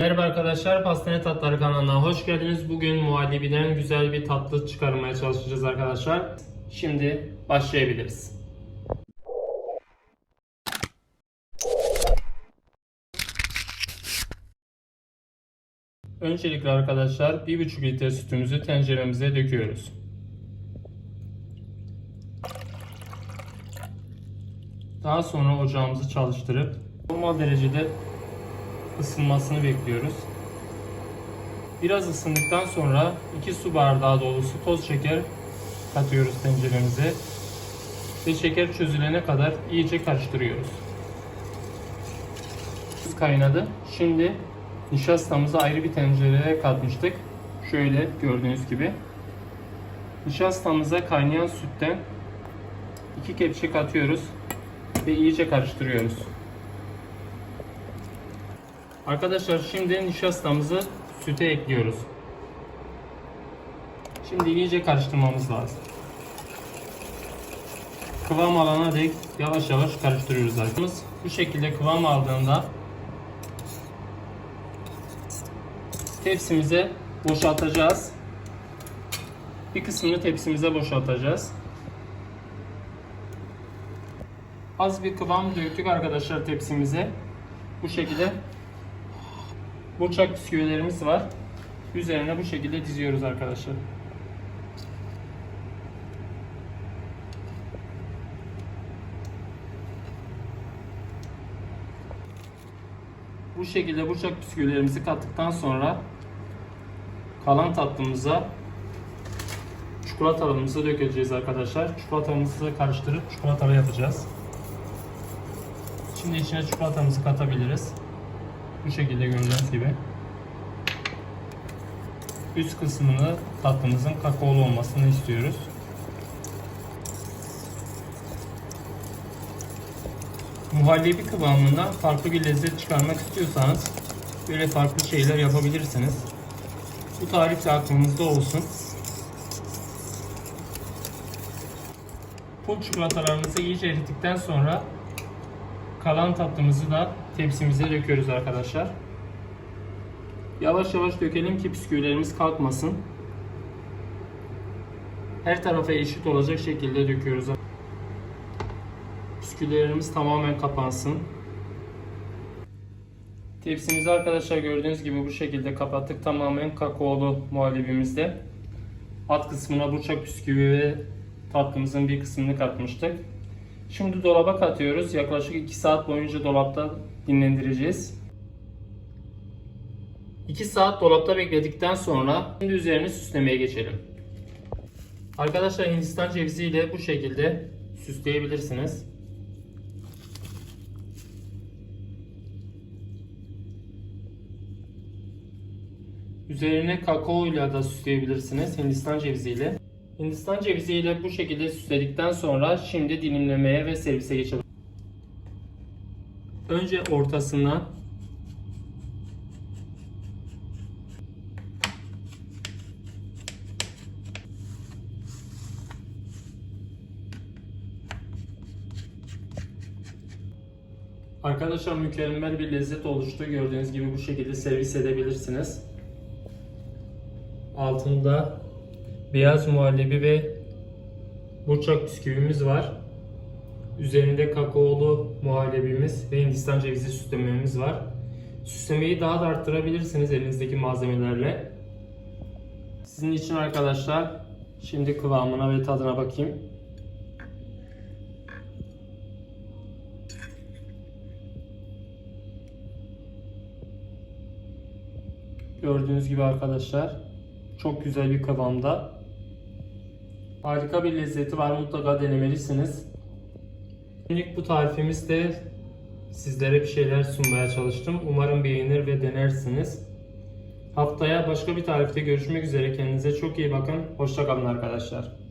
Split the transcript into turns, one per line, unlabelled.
Merhaba arkadaşlar, Pastane Tatları kanalına hoş geldiniz. Bugün muhallebiden güzel bir tatlı çıkarmaya çalışacağız arkadaşlar. Şimdi başlayabiliriz. Öncelikle arkadaşlar 1,5 litre sütümüzü tenceremize döküyoruz. Daha sonra ocağımızı çalıştırıp normal derecede ısınmasını bekliyoruz. Biraz ısındıktan sonra 2 su bardağı dolusu toz şeker katıyoruz tenceremize ve şeker çözülene kadar iyice karıştırıyoruz. Kaynadı. Şimdi nişastamızı ayrı bir tencereye katmıştık. Şöyle gördüğünüz gibi. Nişastamıza kaynayan sütten 2 kepçe katıyoruz ve iyice karıştırıyoruz. Arkadaşlar şimdi nişastamızı süte ekliyoruz. Şimdi iyice karıştırmamız lazım. Kıvam alana dek yavaş yavaş karıştırıyoruz arkadaşlar. Bu şekilde kıvam aldığında tepsimize boşaltacağız. Bir kısmını tepsimize boşaltacağız. Az bir kıvam döktük arkadaşlar tepsimize. Bu şekilde burçak bisküvilerimiz var. Üzerine bu şekilde diziyoruz arkadaşlar. Bu şekilde burçak bisküvilerimizi kattıktan sonra kalan tatlımıza çikolatalımızı dökeceğiz arkadaşlar. Çikolatamızı karıştırıp çikolatalı yapacağız. Şimdi içine çikolatamızı katabiliriz. Bu şekilde gördüğünüz gibi. Üst kısmını tatlımızın kakaolu olmasını istiyoruz. Muhallebi kıvamında farklı bir lezzet çıkarmak istiyorsanız böyle farklı şeyler yapabilirsiniz. Bu tarif de aklınızda olsun. Pul çikolatalarımızı iyice erittikten sonra kalan tatlımızı da tepsimize döküyoruz arkadaşlar. Yavaş yavaş dökelim ki bisküvilerimiz kalkmasın. Her tarafa eşit olacak şekilde döküyoruz. Bisküvilerimiz tamamen kapansın. Tepsimizi arkadaşlar gördüğünüz gibi bu şekilde kapattık. Tamamen kakaolu muhallebimizde. Alt kısmına burçak bisküvi ve tatlımızın bir kısmını katmıştık. Şimdi dolaba katıyoruz. Yaklaşık 2 saat boyunca dolapta dinlendireceğiz. 2 saat dolapta bekledikten sonra şimdi üzerine süslemeye geçelim. Arkadaşlar Hindistan cevizi ile bu şekilde süsleyebilirsiniz. Üzerine kakao ile de süsleyebilirsiniz Hindistan cevizi ile. Hindistan cevizi ile bu şekilde süsledikten sonra şimdi dilimlemeye ve servise geçelim. Önce ortasına Arkadaşlar mükemmel bir lezzet oluştu. Gördüğünüz gibi bu şekilde servis edebilirsiniz. Altında beyaz muhallebi ve burçak bisküvimiz var. Üzerinde kakaolu muhallebimiz ve hindistan cevizi süslememiz var. Süslemeyi daha da arttırabilirsiniz elinizdeki malzemelerle. Sizin için arkadaşlar şimdi kıvamına ve tadına bakayım. Gördüğünüz gibi arkadaşlar çok güzel bir kıvamda. Harika bir lezzeti var. Mutlaka denemelisiniz. Şimdilik bu tarifimizde sizlere bir şeyler sunmaya çalıştım. Umarım beğenir ve denersiniz. Haftaya başka bir tarifte görüşmek üzere. Kendinize çok iyi bakın. Hoşçakalın arkadaşlar.